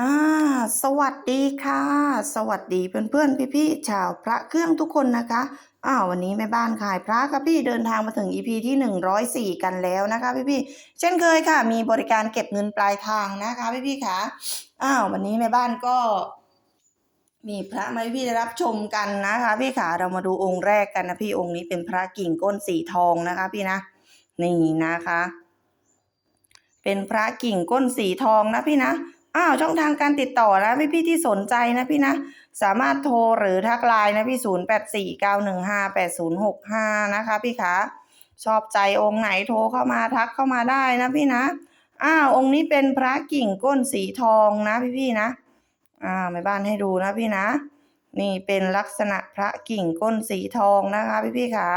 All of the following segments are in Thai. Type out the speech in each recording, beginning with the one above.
อ่าสวัสดีค่ะ สวัสดีเพื่อนๆพี่ๆชาวพระเครื่องทุกคนนะคะอ้าววันนี้แม่บ้านขายพระค่ะพี่เดินทางมาถึง EP ที่ 104 กันแล้วนะคะพี่ๆเช่นเคยค่ะ มีบริการเก็บเงินปลายทางนะคะพี่ๆค่ะอ้าววันนี้แม่บ้านก็ มีพระมาให้พี่ได้รับชมกันนะคะ พี่ขาเรามาดูองค์แรกกันนะพี่องค์นี้เป็นพระกิ่งก้นสีทองนะคะ พี่นะนี่นะคะ เป็นพระกิ่งก้นสีทองนะพี่นะ อ้าวช่องทางการติดต่อนะพี่พี่ที่สนใจนะพี่นะ สามารถโทรหรือทักไลน์นะพี่ศูนย์แปดสี่เก้าหนึ่งห้าแปดศูนย์หกห้านะคะพี่คะชอบใจองค์ไหนโทรเข้ามาทักเข้ามาได้นะพี่นะอ้าวองค์นี้เป็นพระกิ่งก้นสีทองนะพี่พี่นะอ่าแม่บ้านให้ดูนะพี่นะ นี่เป็นลักษณะพระกิ่งก้นสีทองนะคะพี่พี่คะ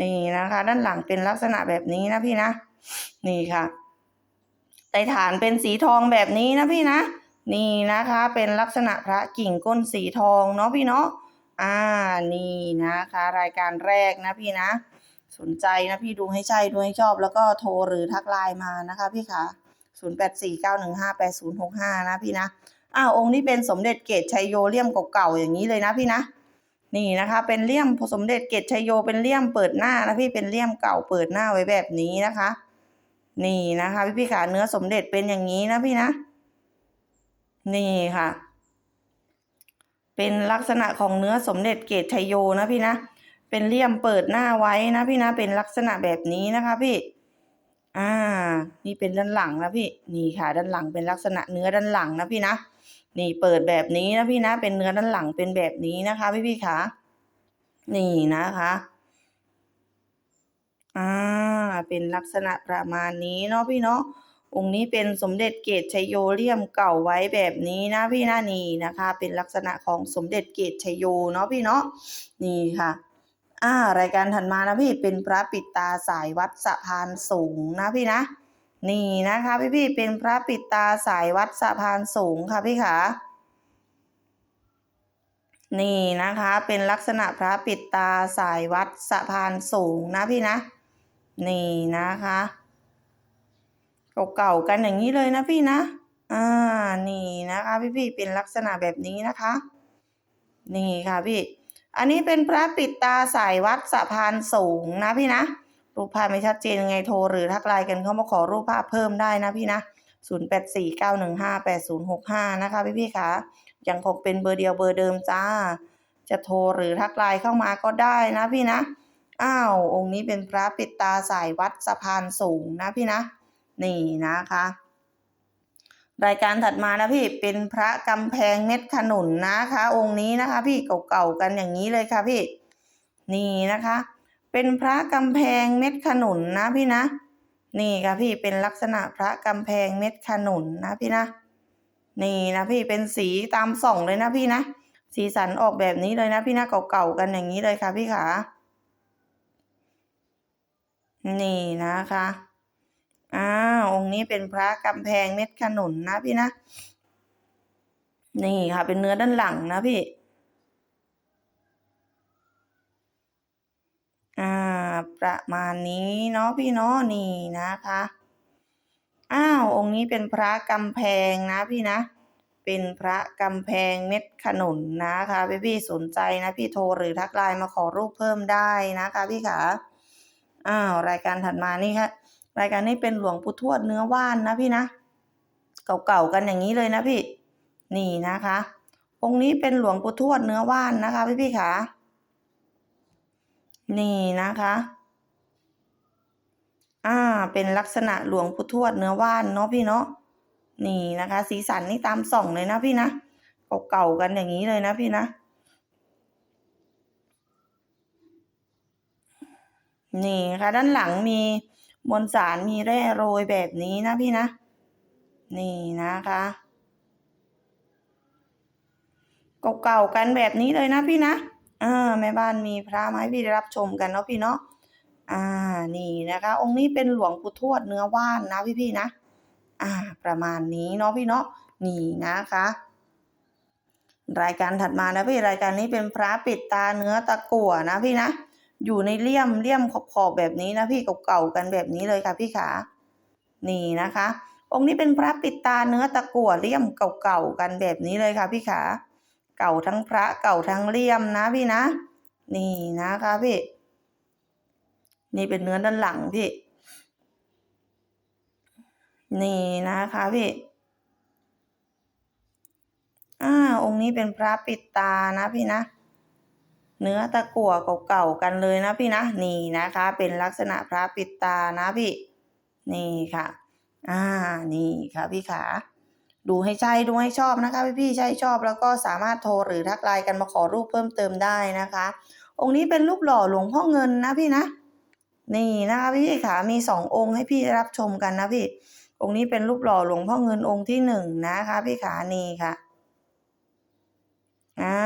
นี่นะคะ ด้านหลังเป็นลักษณะแบบนี้นะพี่นะ นี่ค่ะ ไต่ฐานเป็นสีทองแบบนี้นะพี่นะ นี่นะคะเป็นลักษณะพระกิ่งก้นสีทองเนาะพี่เนาะอ่านี่นะคะ รายการแรกนะพี่นะ สนใจนะพี่ดูให้ใช่ดูให้ชอบ แล้วก็โทรหรือทักไลน์มานะคะพี่คะศูนย์แปดสี่เก้าหนึ่งห้าแปดศูนย์หกห้านะพี่นะอ้าวองค์นี้เป็นสมเด็จเกตชัยโยเลี่ยมเก่าๆอย่างนี้เลยนะพี่นะ นี่นะคะ เป็นเลี่ยมสมเด็จเกตชัยโยเป็นเลี่ยมเปิดหน้านะพี่เป็นเลี่ยมเก่าเปิดหน้าไว้แบบนี้นะคะ นี่นะคะพี่พี่ขาเนื้อสมเด็จเป็นอย่างนี้นะพี่นะ นี่ค่ะ เป็นลักษณะของเนื้อสมเด็จเกตชัยโยนะพี่นะ เป็นเลี่ยมเปิดหน้าไว้นะพี่นะ เป็นลักษณะแบบนี้นะคะพี่ อ่า นี่เป็นด้านหลังนะพี่ นี่ค่ะ ด้านหลังเป็นลักษณะเนื้อด้านหลังนะพี่นะ นี่เปิดแบบนี้นะพี่นะ เป็นเนื้อด้านหลังเป็นแบบนี้นะคะ พี่พี่ขานี่นะคะ อ่าเป็นลักษณะประมาณนี้เนาะพี่เนาะองค์นี้เป็นสมเด็จเกตชัยโยเลี่ยมเก่าไว้แบบนี้นะพี่นะนี่นะคะ เป็นลักษณะของสมเด็จเกตชัยโยเนาะพี่เนาะนี่ค่ะอ่ารายการถัดมานะพี่เป็นพระปิดตาสายวัดสะพานสูงนะพี่นะนี่นะคะพี่พี่เป็นพระปิดตาสายวัดสะพานสูงค่ะพี่ขานี่นะคะเป็นลักษณะพระปิดตาสายวัดสะพานสูงนะพี่นะ นี่นะคะเก่าๆกันอย่างนี้เลยนะพี่นะ อ่า นี่นะคะ พี่พี่เป็นลักษณะแบบนี้นะคะ นี่ค่ะพี่ อันนี้เป็นพระปิดตาสายวัดสะพานสูงนะพี่นะ รูปภาพไม่ชัดเจนยังไงโทรหรือทักไลน์กันเข้ามาขอรูปภาพเพิ่มได้นะพี่นะ0 8 4 9 1 5 8 0 6 5 นะคะพี่พี่คะยังคงเป็นเบอร์เดียวเบอร์เดิมจ้า จะโทรหรือทักไลน์เข้ามาก็ได้นะพี่นะ อ้าวองค์นี้เป็นพระปิดตาสายวัดสะพานสูงนะพี่นะ นี่นะคะ รายการถัดมานะพี่เป็นพระกำแพงเม็ดขนุนนะคะ องค์นี้นะคะ พี่เก่าๆกันอย่างนี้เลยค่ะพี่ นี่นะคะ เป็นพระกำแพงเม็ดขนุนนะพี่นะ นี่ค่ะพี่เป็นลักษณะพระกำแพงเม็ดขนุนนะพี่นะ นี่นะพี่เป็นสีตามส่องเลยนะพี่นะ สีสันออกแบบนี้เลยนะพี่นะเก่าๆกันอย่างนี้เลยค่ะพี่ขา นี่นะคะอ้าองค์นี้เป็นพระกำแพงเม็ดขนุนนะพี่นะ นี่ค่ะ เป็นเนื้อด้านหลังนะพี่อ่าประมาณนี้เนาะพี่เนาะนี่นะคะอ้าวองค์นี้เป็นพระกำแพงนะพี่นะ เป็นพระกำแพงเม็ดขนุนนะคะพี่พี่สนใจนะพี่โทรหรือทักไลน์มาขอรูปเพิ่มได้นะคะพี่ขา อ้าวรายการถัดมานี่ค่ะรายการนี้เป็นหลวงปู่ทวดเนื้อว่านนะพี่นะ เก่าๆกันอย่างนี้เลยนะพี่ นี่นะคะองค์นี้เป็นหลวงปู่ทวดเนื้อว่านนะคะพี่พี่ขานี่นะคะอ่าเป็นลักษณะหลวงปู่ทวดเนื้อว่านเนาะพี่เนาะนี่นะคะ สีสันนี่ตามส่องเลยนะพี่นะเก่าๆกันอย่างนี้เลยนะพี่นะ นี่นะคะด้านหลังมีมวลสารมีแร่โรยแบบนี้นะพี่นะ นี่นะคะเก่าๆกันแบบนี้เลยนะพี่นะอ่าแม่บ้านมีพระมาให้พี่ได้รับชมกันเนาะพี่เนาะอ่านี่นะคะ องค์นี้เป็นหลวงปู่ทวดเนื้อว่านนะพี่พี่ๆนะ อ่า ประมาณนี้เนาะพี่เนาะนี่นะคะ รายการถัดมานะพี่รายการนี้เป็นพระปิดตาเนื้อตะกั่วนะพี่นะ อยู่ในเลี่ยมเลี่ยมขอบๆแบบนี้นะพี่เก่าๆกันแบบนี้เลยค่ะพี่ขานี่นะคะ องค์นี้เป็นพระปิดตาเนื้อตะกั่วเลี่ยมเก่าๆกันแบบนี้เลยค่ะพี่ขาเก่าทั้งพระเก่าทั้งเลี่ยมนะพี่นะ นี่นะคะพี่ นี่เป็นเนื้อด้านหลังพี่ นี่นะคะพี่อ่าองค์นี้เป็นพระปิดตานะพี่นะ เนื้อตะกั่วเก่าๆกันเลยนะพี่นะนี่นะคะ เป็นลักษณะพระปิดตานะพี่ นี่ค่ะ อ่านี่ค่ะพี่ขาดูให้ใช่ดูให้ชอบนะคะพี่พี่ๆใช่ชอบแล้วก็สามารถโทรหรือทักไลน์กันมาขอรูปเพิ่มเติมได้นะคะ องค์นี้เป็นรูปหล่อหลวงพ่อเงินนะพี่นะ นี่นะคะพี่ขามีสององค์ให้พี่รับชมกันนะพี่ องค์นี้เป็นรูปหล่อหลวงพ่อเงินองค์ที่หนึ่งนะคะ พี่ขานี่ค่ะอ่า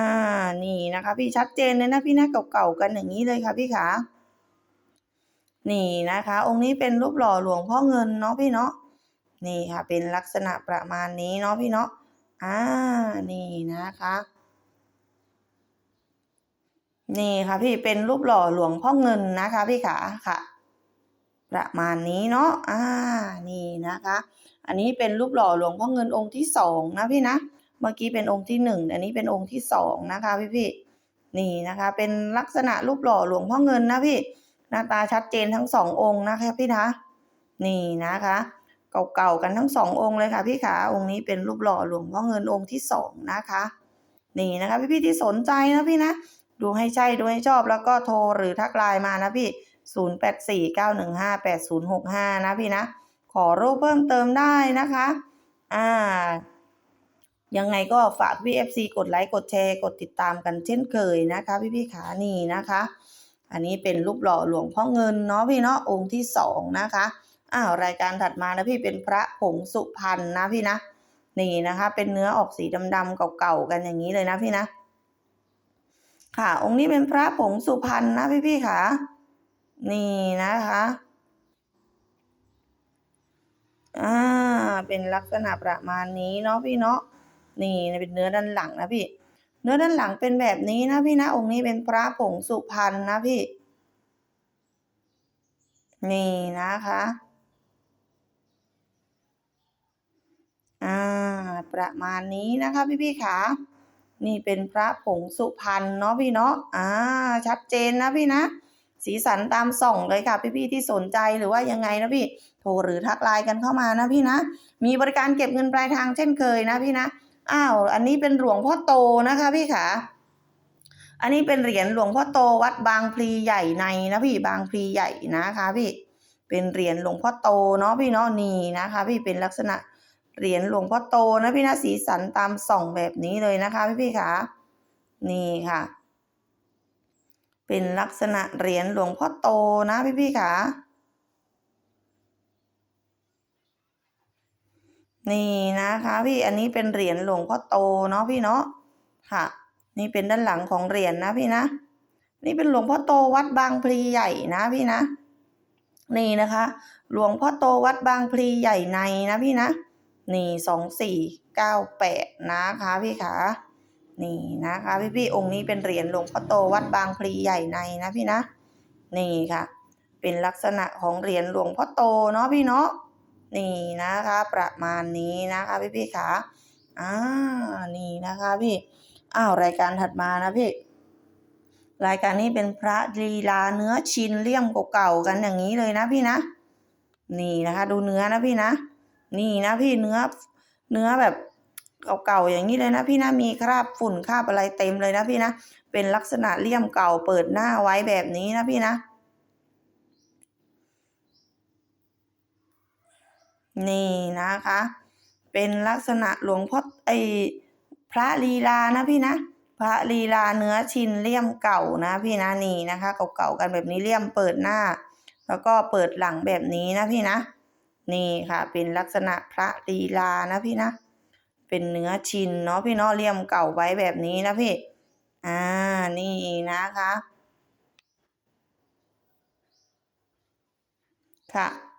นี่นะคะ พี่ชัดเจนเลยนะพี่นะเก่าๆกันอย่างนี้เลยค่ะพี่ขานี่นะคะ องค์นี้เป็นรูปหล่อหลวงพ่อเงินเนาะพี่เนาะนี่ค่ะ เป็นลักษณะประมาณนี้เนาะพี่เนาะอ่านี่นะคะ นี่ค่ะพี่เป็นรูปหล่อหลวงพ่อเงินนะคะ พี่ขาค่ะ ประมาณนี้เนาะอ่านี่นะคะ อันนี้เป็นรูปหล่อหลวงพ่อเงินองค์ที่สองนะพี่นะ เมื่อกี้เป็นองค์ที่หนึ่งอันนี้เป็นองค์ที่สองนะคะพี่พี่ๆนี่นะคะ เป็นลักษณะรูปหล่อหลวงพ่อเงินนะพี่หน้าตาชัดเจนทั้งสององค์นะคะพี่นะนี่นะคะเก่าๆกันทั้งสององค์เลยค่ะพี่ขาองค์นี้เป็นรูปหล่อหลวงพ่อเงินองค์ที่สองนะคะ นี่นะคะ พี่ๆที่สนใจนะพี่นะดูให้ใช่ดูให้ชอบแล้วก็โทรหรือทักไลน์มานะพี่ 0849158065 นะพี่นะ ขอรูปเพิ่มเติมได้นะคะ อ่า ยังไงก็ฝากพี่ FC กดไลค์กดแชร์กดติดตามกันเช่นเคยนะคะพี่พี่ๆขานี่นะคะ อันนี้เป็นรูปหล่อหลวงพ่อเงินเนาะพี่เนาะองค์ที่สองนะคะอ้าวรายการถัดมานะพี่เป็นพระผงสุพรรณนะพี่นะนี่นะคะ เป็นเนื้อออกสีดำๆเก่าๆกันอย่างนี้เลยนะพี่นะค่ะ องค์นี้เป็นพระผงสุพรรณนะพี่พี่ๆค่ะ นี่นะคะอ่าเป็นลักษณะประมาณนี้เนาะพี่เนาะ นี่เป็นเนื้อด้านหลังนะพี่ เนื้อด้านหลังเป็นแบบนี้นะพี่นะ องค์นี้เป็นพระผงสุพรรณนะพี่ นี่นะคะอ่าประมาณนี้นะคะพี่พี่ๆค่ะนี่เป็นพระผงสุพรรณเนาะพี่เนาะอ่าชัดเจนนะพี่นะสีสันตามส่องเลยค่ะพี่ๆที่สนใจหรือว่ายังไงนะพี่ โทรหรือทักไลน์กันเข้ามานะพี่นะ มีบริการเก็บเงินปลายทางเช่นเคยนะพี่นะ อ้าว อันนี้เป็นหลวงพ่อโตนะคะพี่ขาอันนี้เป็นเหรียญหลวงพ่อโตวัดบางพลีใหญ่ในนะพี่บางพลีใหญ่นะคะพี่ เป็นเหรียญหลวงพ่อโตเนาะพี่เนาะนี่นะคะ พี่เป็นลักษณะเหรียญหลวงพ่อโตนะพี่นะสีสันตามส่องแบบนี้เลยนะคะพี่พี่ๆคะนี่ค่ะ เป็นลักษณะเหรียญหลวงพ่อโตนะพี่พี่ๆค นี่นะคะพี่อันนี้เป็นเหรียญหลวงพ่อโตเนาะพี่เนาะค่ะ นี่เป็นด้านหลังของเหรียญนะพี่นะ นี่เป็นหลวงพ่อโตวัดบางพลีใหญ่นะพี่นะ นี่นะคะ หลวงพ่อโตวัดบางพลีใหญ่ในนะพี่นะ นี่สองสี่เก้าแปดนะคะพี่ขานี่นะคะพี่พี่ๆองค์นี้เป็นเหรียญหลวงพ่อโตวัดบางพลีใหญ่ในนะพี่นะ นี่ค่ะ เป็นลักษณะของเหรียญหลวงพ่อโตเนาะพี่เนาะ นี่นะคะ ประมาณนี้นะคะพี่พี่ขาอ่านี่นะคะพี่อ้าวรายการถัดมานะพี่รายการนี้เป็นพระลีลาเนื้อชินเลี่ยมเก่าๆกันอย่างนี้เลยนะพี่นะ นี่นะคะ ดูเนื้อนะพี่นะ นี่นะพี่เนื้อเนื้อแบบเก่าๆอย่างนี้เลยนะพี่นะมีคราบฝุ่นคราบอะไรเต็มเลยนะพี่นะเป็นลักษณะเลี่ยมเก่าเปิดหน้าไว้แบบนี้นะพี่นะ นี่นะคะ เป็นลักษณะหลวงพ่อไอพระลีลานะพี่นะ พระลีลาเนื้อชินเลี่ยมเก่านะพี่นะนี่นะคะ เก่าๆกันแบบนี้เลี่ยมเปิดหน้า แล้วก็เปิดหลังแบบนี้นะพี่นะ นี่ค่ะ เป็นลักษณะพระลีลานะพี่นะ เป็นเนื้อชินเนาะพี่เนาะเลี่ยมเก่าไว้แบบนี้นะพี่ อ่านี่นะคะค่ะ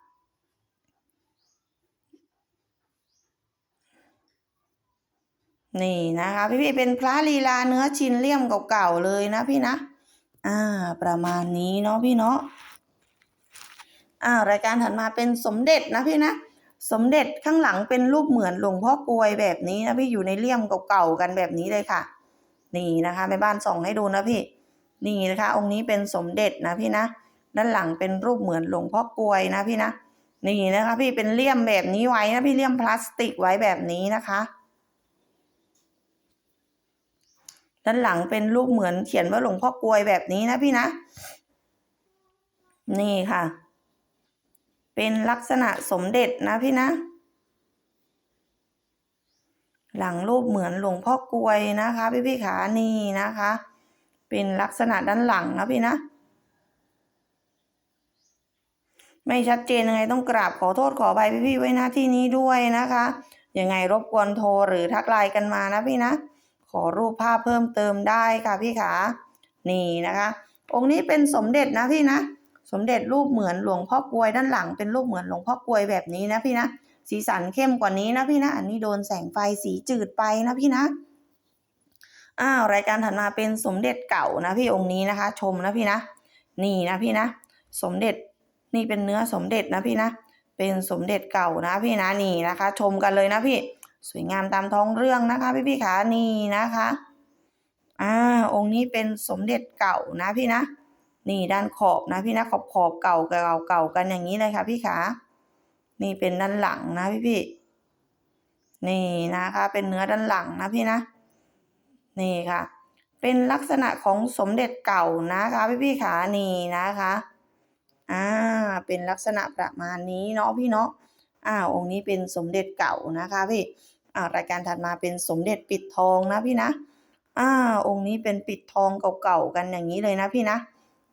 นี่นะคะ พี่พี่เป็นพระลีลาเนื้อชินเลี่ยมเก่าๆเลยนะพี่นะ อ่า ประมาณนี้เนาะพี่เนาะอ่ารายการถัดมาเป็นสมเด็จนะพี่นะ สมเด็จข้างหลังเป็นรูปเหมือนหลวงพ่อกลวยแบบนี้นะพี่อยู่ในเลี่ยมเก่าๆกันแบบนี้เลยค่ะ นี่นะคะแม่บ้านส่องให้ดูนะพี่ นี่นะคะ องค์นี้เป็นสมเด็จนะพี่นะ ด้านหลังเป็นรูปเหมือนหลวงพ่อกลวยนะพี่นะ นี่นะคะ พี่เป็นเลี่ยมแบบนี้ไว้นะพี่เลี่ยมพลาสติกไว้แบบนี้นะคะ ด้านหลังเป็นรูปเหมือนเขียนว่าหลวงพ่อกลวยแบบนี้นะพี่นะ นี่ค่ะ เป็นลักษณะสมเด็จนะพี่นะ หลังรูปเหมือนหลวงพ่อกลวยนะคะ พี่พี่ขานี่นะคะ เป็นลักษณะด้านหลังนะพี่นะไม่ชัดเจนยังไงต้องกราบขอโทษขออภัยพี่ๆไว้หน้าที่นี้ด้วยนะคะ ยังไงรบกวนโทรหรือทักไลน์กันมานะพี่นะ ขอรูปภาพเพิ่มเติมได้ค่ะพี่ขานี่นะคะ องค์นี้เป็นสมเด็จนะพี่นะ สมเด็จรูปเหมือนหลวงพ่อกลวยด้านหลัง เป็นรูปเหมือนหลวงพ่อกลวยแบบนี้นะพี่นะ สีสันเข้มกว่านี้นะพี่นะ อันนี้โดนแสงไฟสีจืดไปนะพี่นะอ้าวรายการถัดมาเป็นสมเด็จเก่านะพี่องค์นี้นะคะ ชมนะพี่นะ นี่นะพี่นะ สมเด็จนี่เป็นเนื้อสมเด็จนะพี่นะ เป็นสมเด็จเก่านะพี่นะนี่นะคะ ชมกันเลยนะพี่ สวยงามตามท้องเรื่องนะคะ พี่พี่ขานี่นะคะอ่าองค์นี้เป็นสมเด็จเก่านะพี่นะ นี่ด้านขอบนะพี่นะขอบขอบเก่าเก่าเก่ากันอย่างนี้เลยค่ะพี่ขานี่เป็นด้านหลังนะพี่พี่นี่นะคะ เป็นเนื้อด้านหลังนะพี่นะ นี่ค่ะ เป็นลักษณะของสมเด็จเก่านะคะ พี่พี่ขานี่นะคะอ่าเป็นลักษณะประมาณนี้เนาะพี่เนาะอ่าองค์นี้เป็นสมเด็จเก่านะคะพี่ อ่ารายการถัดมาเป็นสมเด็จปิดทองนะพี่นะอ่าองค์นี้เป็นปิดทองเก่าๆกันอย่างนี้เลยนะพี่นะ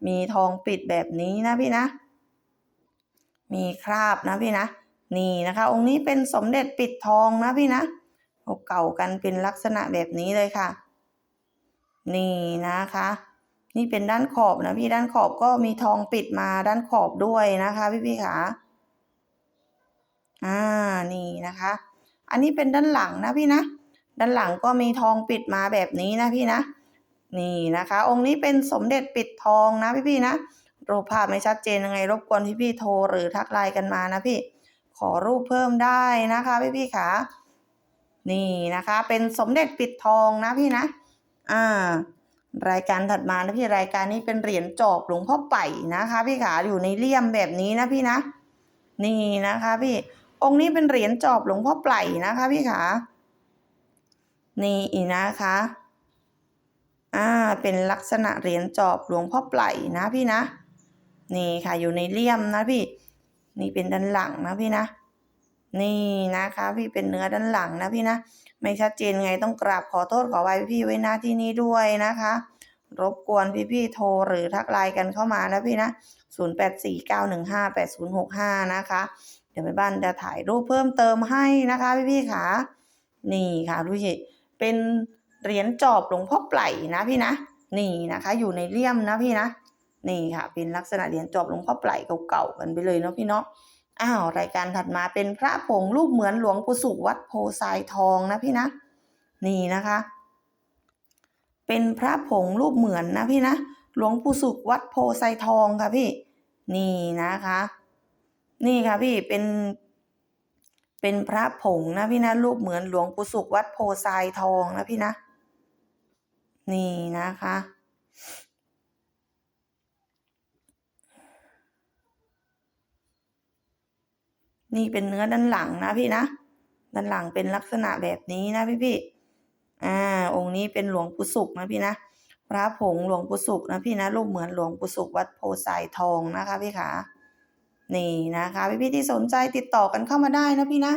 มีทองปิดแบบนี้นะพี่นะ มีคราบนะพี่นะ นี่นะคะ องค์นี้เป็นสมเด็จปิดทองนะพี่นะเก่าๆกันเป็นลักษณะแบบนี้เลยค่ะ นี่นะคะ นี่เป็นด้านขอบนะพี่ด้านขอบก็มีทองปิดมาด้านขอบด้วยนะคะ พี่พี่ขาอ่านี่นะคะ อันนี้เป็นด้านหลังนะพี่นะ ด้านหลังก็มีทองปิดมาแบบนี้นะพี่นะ นี่นะคะ องค์นี้เป็นสมเด็จปิดทองนะพี่พี่นะ รูปภาพไม่ชัดเจนยังไง รบกวนพี่พี่โทรหรือทักไลน์กันมานะพี่ ขอรูปเพิ่มได้นะคะพี่พี่ขานี่นะคะ เป็นสมเด็จปิดทองนะพี่นะ อ่ารายการถัดมานะพี่รายการนี้เป็นเหรียญจอบหลวงพ่อไป่นะคะ พี่ขาอยู่ในเลี่ยมแบบนี้นะพี่นะ นี่นะคะพี่ องค์นี้เป็นเหรียญจอบหลวงพ่อไป่นะคะพี่ขานี่อีกนะคะอ่าเป็นลักษณะเหรียญจอบหลวงพ่อไป่นะพี่นะ นี่ค่ะอยู่ในเลี่ยมนะพี่ นี่เป็นด้านหลังนะพี่นะ นี่นะคะ พี่เป็นเนื้อด้านหลังนะพี่นะ ไม่ชัดเจนไงต้องกราบขอโทษขอไว้พี่ไว้หน้าที่นี้ด้วยนะคะรบกวนพี่ๆโทรหรือทักไลน์กันเข้ามานะพี่นะ 0849158065 นะคะ เดี๋ยวแม่บ้านจะถ่ายรูปเพิ่มเติมให้นะคะพี่ๆค่ะ นี่ค่ะดูสิเป็นเหรียญจอบหลวงพ่อไพล่นะพี่นะ นี่นะคะ อยู่ในเลี่ยมนะพี่นะ นี่ค่ะ เป็นลักษณะเหรียญจอบหลวงพ่อไพล่เก่าๆกันไปเลยเนาะพี่เนาะ อ้าวรายการถัดมาเป็นพระผงรูปเหมือนหลวงปู่สุขวัดโพทรายทองนะพี่นะ นี่นะคะ เป็นพระผงรูปเหมือนนะพี่นะ หลวงปู่สุขวัดโพไซทองค่ะพี่ นี่นะคะ นี่ค่ะพี่เป็นเป็นพระผงนะพี่นะรูปเหมือนหลวงปู่สุขวัดโพไซทองนะพี่นะ นี่นะคะ นี่เป็นเนื้อด้านหลังนะพี่นะ ด้านหลังเป็นลักษณะแบบนี้นะพี่พี่อ่า องค์นี้เป็นหลวงปู่สุขนะพี่นะพระผงหลวงปู่สุขนะพี่นะรูปเหมือนหลวงปู่สุขวัดโพสายทองนะคะพี่ขา นี่นะคะพี่พี่ๆที่สนใจติดต่อกันเข้ามาได้นะพี่นะ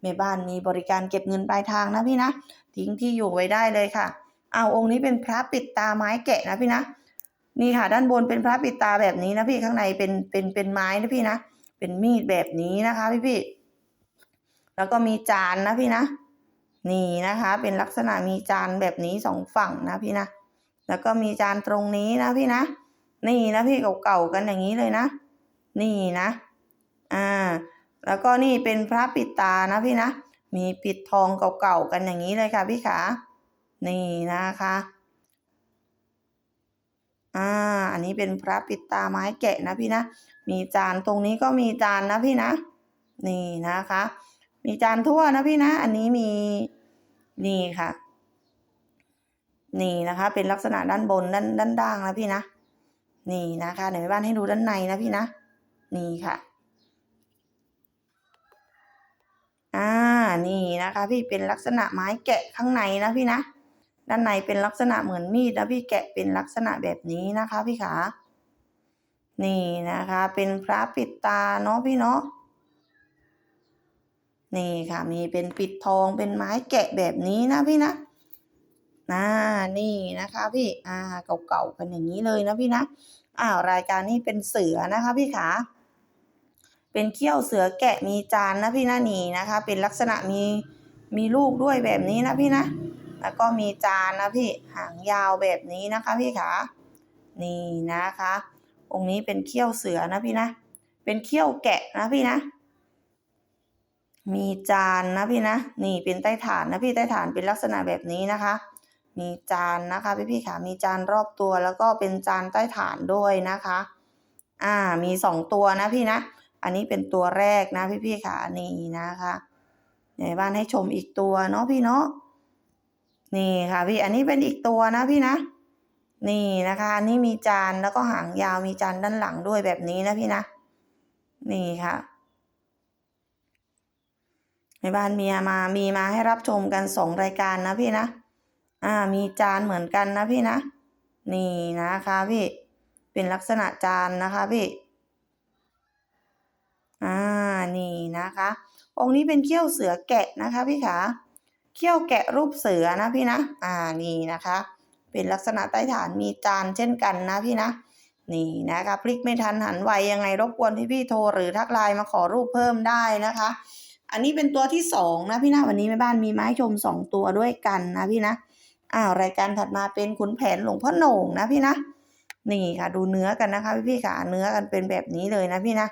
แม่บ้านมีบริการเก็บเงินปลายทางนะพี่นะ ทิ้งที่อยู่ไว้ได้เลยค่ะ เอาองค์นี้เป็นพระปิดตาไม้แกะนะพี่นะ นี่ค่ะด้านบนเป็นพระปิดตาแบบนี้นะพี่ข้างในเป็นเป็นเป็นไม้นะพี่นะ เป็นมีดแบบนี้นะคะพี่พี่แล้วก็มีจานนะพี่นะ นี่นะคะ เป็นลักษณะมีจานแบบนี้สองฝั่งนะพี่นะ แล้วก็มีจานตรงนี้นะพี่นะ นี่นะพี่เก่าๆกันอย่างนี้เลยนะ นี่นะ อ่า แล้วก็นี่เป็นพระปิดตานะพี่นะ มีปิดทองเก่าๆกันอย่างนี้เลยค่ะพี่ขานี่นะคะ อ่า อันนี้เป็นพระปิดตาไม้แกะนะพี่นะ มีจานตรงนี้ก็มีจานนะพี่นะ นี่นะคะ มีจานทั่วนะพี่นะ อันนี้มี นี่ค่ะ นี่นะคะ เป็นลักษณะด้านบนด้านด้านด่างนะพี่นะ นี่นะคะเดี๋ยวแม่บ้านให้ดูด้านในนะพี่นะ นี่ค่ะ อ่า นี่นะคะ พี่เป็นลักษณะไม้แกะข้างในนะพี่นะ ด้านในเป็นลักษณะเหมือนมีดนะพี่แกะเป็นลักษณะแบบนี้นะคะพี่ขา นี่นะคะ เป็นพระปิดตาเนาะพี่เนาะนี่ค่ะมีเป็นปิดทองเป็นไม้แกะแบบนี้นะพี่นะน่านี่นะคะพี่อ่าเก่าๆกันอย่างนี้เลยนะพี่นะอ้าวรายการนี้เป็นเสือนะคะพี่ขา เป็นเขี้ยวเสือแกะมีจานนะพี่นะนี่นะคะ เป็นลักษณะมีมีลูกด้วยแบบนี้นะพี่นะ แล้วก็มีจานนะพี่หางยาวแบบนี้นะคะพี่ขานี่นะคะ องค์นี้เป็นเขี้ยวเสือนะพี่นะ เป็นเขี้ยวแกะนะพี่นะ มีจานนะพี่นะ นี่เป็นใต้ฐานนะพี่ใต้ฐานเป็นลักษณะแบบนี้นะคะ มีจานนะคะพี่พี่ขามีจานรอบตัวแล้วก็เป็นจานใต้ฐานด้วยนะคะ อ่ามีสองตัวนะพี่นะ อันนี้เป็นตัวแรกนะพี่พี่ขานี่นะคะในบ้านให้ชมอีกตัวเนาะพี่เนาะนี่ค่ะพี่อันนี้เป็นอีกตัวนะพี่นะ นี่นะคะอันนี้มีจานแล้วก็หางยาวมีจานด้านหลังด้วยแบบนี้นะพี่นะ นี่ค่ะในบ้านเมียมามีมาให้รับชมกันสองรายการนะพี่นะ อ่ามีจานเหมือนกันนะพี่นะ นี่นะคะพี่เป็นลักษณะจานนะคะพี่ อ่านี่นะคะ องค์นี้เป็นเขี้ยวเสือแกะนะคะพี่ขาเขี้ยวแกะรูปเสือนะพี่นะ อ่านี่นะคะ เป็นลักษณะใต้ฐานมีจานเช่นกันนะพี่นะ นี่นะคะพลิกไม่ทันหันไวยังไงรบกวนพี่พี่โทรหรือทักไลน์มาขอรูปเพิ่มได้นะคะ อันนี้เป็นตัวที่สองนะพี่นะวันนี้แม่บ้านมีไม้ชมสองตัวด้วยกันนะพี่นะอ้าวรายการถัดมาเป็นขุนแผนหลวงพ่อโหน่งนะพี่นะ นี่ค่ะดูเนื้อกันนะคะพี่พี่ๆค่ะเนื้อกันเป็นแบบนี้เลยนะพี่นะ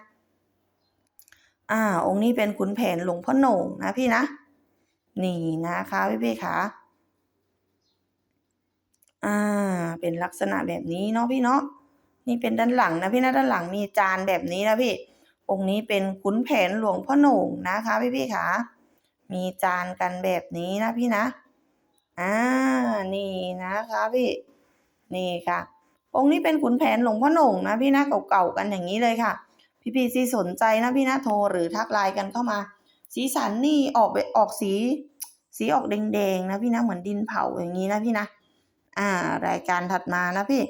อ่า องค์นี้เป็นขุนแผนหลวงพ่อโหน่งนะพี่นะ นี่นะคะพี่พี่คะอ่า เป็นลักษณะแบบนี้เนาะพี่เนาะ นี่เป็นด้านหลังนะพี่นะด้านหลังมีจานแบบนี้นะพี่ องค์นี้เป็นขุนแผนหลวงพ่อโหน่งนะคะพี่พี่ๆค่ะมีจานกันแบบนี้นะพี่นะ อ่า นี่นะคะพี่ นี่ค่ะ องค์นี้เป็นขุนแผนหลวงพ่อโหน่งนะพี่นะเก่าๆกันอย่างนี้เลยค่ะ พี่พี่ที่สนใจนะพี่นะโทรหรือทักไลน์กันเข้ามา สีสันนี่ออกออกสี สีออกแดงๆนะพี่นะเหมือนดินเผาอย่างนี้นะพี่นะอ่ารายการถัดมานะพี่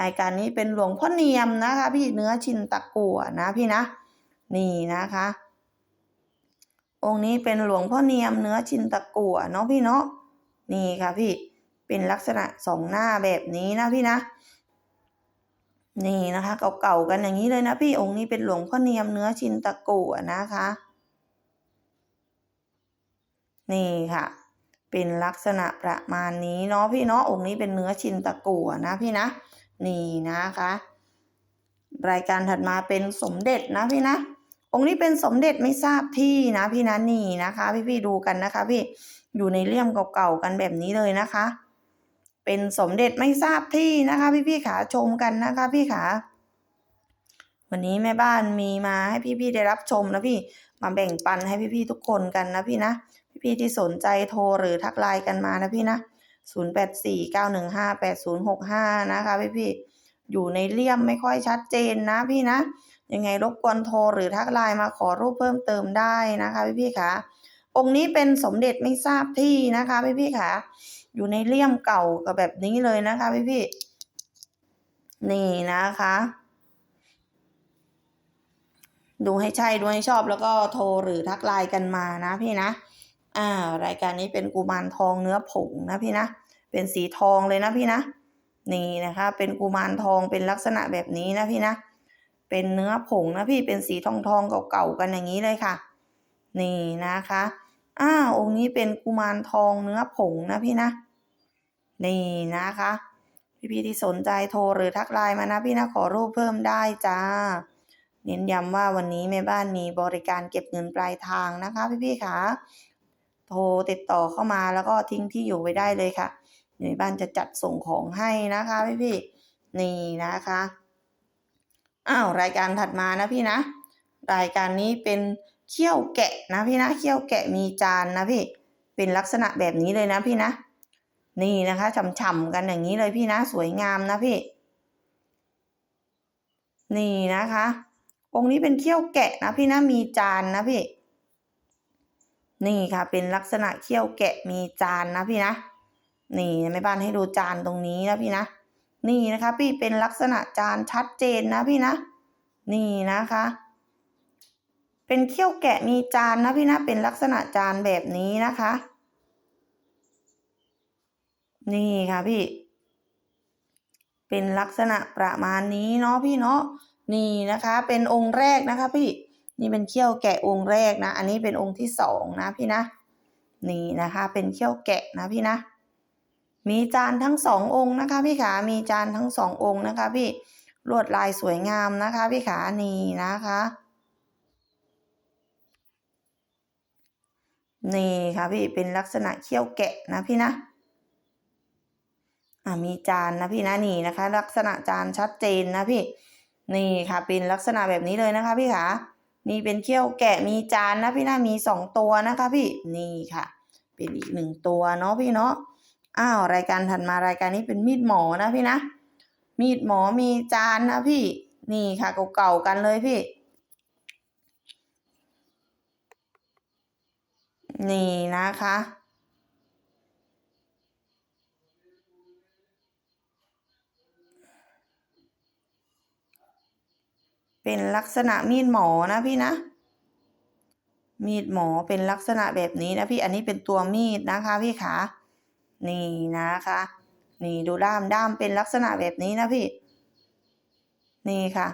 รายการนี้เป็นหลวงพ่อเนียมนะคะ พี่เนื้อชินตะกั่วนะพี่นะ นี่นะคะ องค์นี้เป็นหลวงพ่อเนียมเนื้อชินตะกั่วเนาะพี่เนาะนี่ค่ะพี่เป็นลักษณะสองหน้าแบบนี้นะพี่นะ นี่นะคะ เก่าๆกันอย่างนี้เลยนะพี่องค์นี้เป็นหลวงพ่อเนียมเนื้อชินตะกั่วนะคะ นี่ค่ะ เป็นลักษณะประมาณนี้เนาะพี่เนาะองค์นี้เป็นเนื้อชินตะกั่วนะพี่นะนี่นะคะ รายการถัดมาเป็นสมเด็จนะพี่นะองค์นี้เป็นสมเด็จไม่ทราบที่นะพี่นะนี่นะคะ พี่ๆดูกันนะคะ พี่อยู่ในเลี่ยมเก่าๆกันแบบนี้เลยนะคะ เป็นสมเด็จไม่ทราบที่นะคะพี่ๆขาชมกันนะคะพี่ขาวันนี้แม่บ้านมีมาให้พี่ๆได้รับชมนะพี่มาแบ่งปันให้พี่ๆทุกคนกันนะพี่นะ พี่ๆที่สนใจโทรหรือทักไลน์กันมานะพี่นะ0 8 4 9 1 5 8 0 6 5 นะคะพี่ๆอยู่ในเลี่ยมไม่ค่อยชัดเจนนะพี่นะ ยังไงรบกวนโทรหรือทักไลน์มาขอรูปเพิ่มเติมได้นะคะพี่ๆค่ะองค์นี้เป็นสมเด็จไม่ทราบที่นะคะพี่ๆค่ะ อยู่ในเลี่ยมเก่ากับแบบนี้เลยนะคะพี่พี่นี่นะคะ ดูให้ใช่ดูให้ชอบแล้วก็โทรหรือทักไลน์กันมานะพี่นะ อ่ารายการนี้เป็นกุมารทองเนื้อผงนะพี่นะ เป็นสีทองเลยนะพี่นะ นี่นะคะ เป็นกุมารทองเป็นลักษณะแบบนี้นะพี่นะ เป็นเนื้อผงนะพี่เป็นสีทองทองเก่าๆกันอย่างนี้เลยค่ะ นี่นะคะอ้าองค์นี้เป็นกุมารทองเนื้อผงนะพี่นะ นี่นะคะ พี่ๆที่สนใจโทรหรือทักไลน์มานะพี่นะขอรูปเพิ่มได้จ้า เน้นย้ำว่าวันนี้แม่บ้านมีบริการเก็บเงินปลายทางนะคะ พี่ๆค่ะโทรติดต่อเข้ามาแล้วก็ทิ้งที่อยู่ไว้ได้เลยค่ะเดี๋ยวแม่บ้านจะจัดส่งของให้นะคะพี่ๆนี่นะคะอ้าวรายการถัดมานะพี่นะ รายการนี้เป็นเขี้ยวแกะนะพี่นะเขี้ยวแกะมีจานนะพี่ เป็นลักษณะแบบนี้เลยนะพี่นะ นี่นะคะฉ่ำๆกันอย่างนี้เลยพี่นะสวยงามนะพี่ นี่นะคะ องค์นี้เป็นเขี้ยวแกะนะพี่นะมีจานนะพี่ นี่ค่ะเป็นลักษณะเขี้ยวแกะมีจานนะพี่นะ นี่แม่บ้านให้ดูจานตรงนี้นะพี่นะ นี่นะคะพี่เป็นลักษณะจานชัดเจนนะพี่นะ นี่นะคะ เป็นเขี้ยวแกะมีจานนะพี่นะเป็นลักษณะจานแบบนี้นะคะ นี่ค่ะพี่ เป็นลักษณะประมาณนี้เนาะพี่เนาะนี่นะคะ เป็นองค์แรกนะคะพี่นี่เป็นเขี้ยวแกะองค์แรกนะ อันนี้เป็นองค์ที่สองนะพี่นะ นี่นะคะ เป็นเขี้ยวแกะนะพี่นะ มีจานทั้งสององค์นะคะพี่ขา มีจานทั้งสององค์นะคะ พี่ลวดลายสวยงามนะคะ พี่ขานี่นะคะ นี่ค่ะพี่เป็นลักษณะเขี้ยวแกะนะพี่นะ อ่ามีจานนะพี่นะนี่นะคะ ลักษณะจานชัดเจนนะพี่ นี่ค่ะเป็นลักษณะแบบนี้เลยนะคะ พี่ขานี่เป็นเขี้ยวแกะมีจานนะพี่นะมีสองตัวนะคะ พี่นี่ค่ะ เป็นอีกหนึ่งตัวเนาะพี่เนาะอ้าวรายการถัดมารายการนี้เป็นมีดหมอนะพี่นะ มีดหมอมีจานนะพี่ นี่ค่ะเก่าๆกันเลยพี่นี่นะคะ เป็นลักษณะมีดหมอนะพี่นะ มีดหมอเป็นลักษณะแบบนี้นะพี่อันนี้เป็นตัวมีดนะคะพี่ขานี่นะคะ นี่ดูด้ามด้ามเป็นลักษณะแบบนี้นะพี่ นี่ค่ะ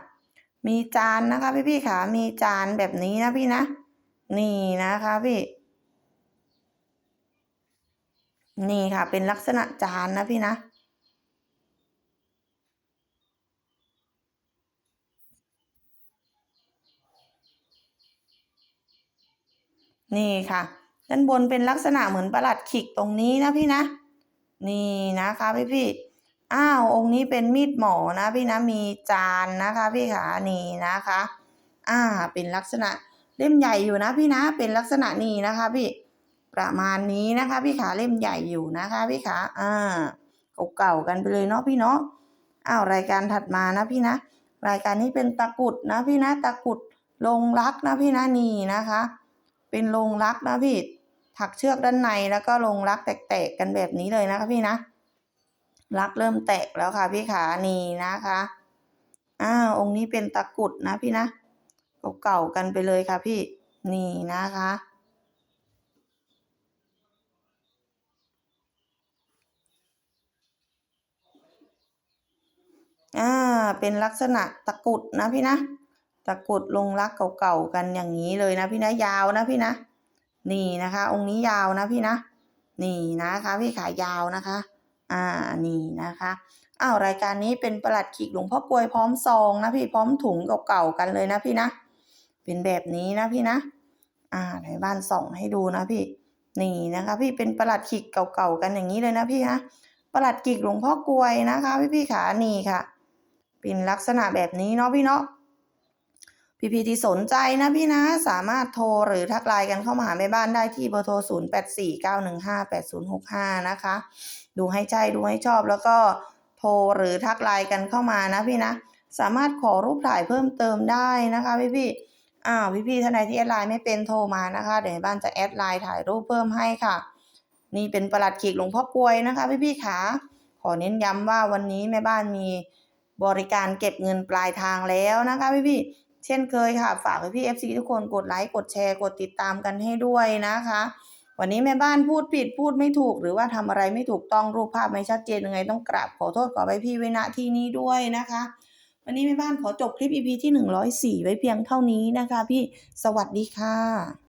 มีจานนะคะพี่พี่ขามีจานแบบนี้นะพี่นะ นี่นะคะพี่ นี่ค่ะเป็นลักษณะจานนะพี่นะ นี่ค่ะ ด้านบนเป็นลักษณะเหมือนประหลัดขิกตรงนี้นะพี่นะ นี่นะคะพี่พี่อ้าวองค์นี้เป็นมีดหมอนะพี่นะมีจานนะคะพี่ขานี่นะคะอ่าเป็นลักษณะเล่มใหญ่อยู่นะพี่นะเป็นลักษณะนี้นะคะพี่ประมาณนี้นะคะ พี่ขาเล่มใหญ่อยู่นะคะ พี่ขาอ่าเก่าๆกันไปเลยเนาะพี่เนาะอ้าวรายการถัดมานะพี่นะ รายการนี้เป็นตะกุดนะพี่นะตะกุดลงรักนะพี่นะนี่นะคะ เป็นลงรักนะพี่ ถักเชือกด้านในแล้วก็ลงรักแตกๆกันแบบนี้เลยนะคะพี่นะ รักเริ่มแตกแล้วค่ะพี่ขานี่นะคะอ้าองค์นี้เป็นตะกุดนะพี่นะเก่าๆกันไปเลยค่ะพี่นี่นะคะอ่าเป็นลักษณะตะกุดนะพี่นะ ตะกรุดลงรักเก่าๆกันอย่างนี้เลยนะพี่นะยาวนะพี่นะ นี่นะคะ องค์นี้ยาวนะพี่นะ นี่นะคะ พี่ขายาวนะคะ อ่านี่นะคะอ้าวรายการนี้เป็นประหลัดขีกหลวงพ่อกลวยพร้อมซองนะพี่พร้อมถุงเก่าๆกันเลยนะพี่นะ เป็นแบบนี้นะพี่นะ อ่าในบ้านส่องให้ดูนะพี่ นี่นะคะ พี่เป็นประหลัดขีกเก่าๆกันอย่างนี้เลยนะพี่นะประหลัดขีกหลวงพ่อกลวยนะคะ พี่พี่ขานี่ค่ะ เป็นลักษณะแบบนี้เนาะพี่เนาะ พี่พี่ที่สนใจนะพี่นะสามารถโทรหรือทักไลน์กันเข้ามาหาแม่บ้านได้ที่เบอร์โทร 0 8 4 9 1 5 8 0 6 5 นะคะ ดูให้ใจดูให้ชอบแล้วก็โทรหรือทักไลน์กันเข้ามานะพี่นะ สามารถขอรูปถ่ายเพิ่มเติมได้นะคะพี่พี่อ้าวพี่พี่ท่านใดที่แอดไลน์ไม่เป็นโทรมานะคะเดี๋ยวแม่บ้านจะแอดไลน์ถ่ายรูปเพิ่มให้ค่ะ นี่เป็นประหลัดขีกหลวงพ่อกวยนะคะ พี่พี่ขาขอเน้นย้ำว่าวันนี้แม่บ้านมีบริการเก็บเงินปลายทางแล้วนะคะพี่พี่ เช่นเคยค่ะ ฝากพี่พี่ FC ทุกคนกดไลค์กดแชร์กดติดตามกันให้ด้วยนะคะ วันนี้แม่บ้านพูดผิดพูดไม่ถูก หรือว่าทำอะไรไม่ถูกต้องรูปภาพไม่ชัดเจนยังไงต้องกราบขอโทษขอไปพี่ไว้ณที่นี้ด้วยนะคะ วันนี้แม่บ้านขอจบคลิป EP ที่ 104 ไว้เพียงเท่านี้นะคะ พี่สวัสดีค่ะ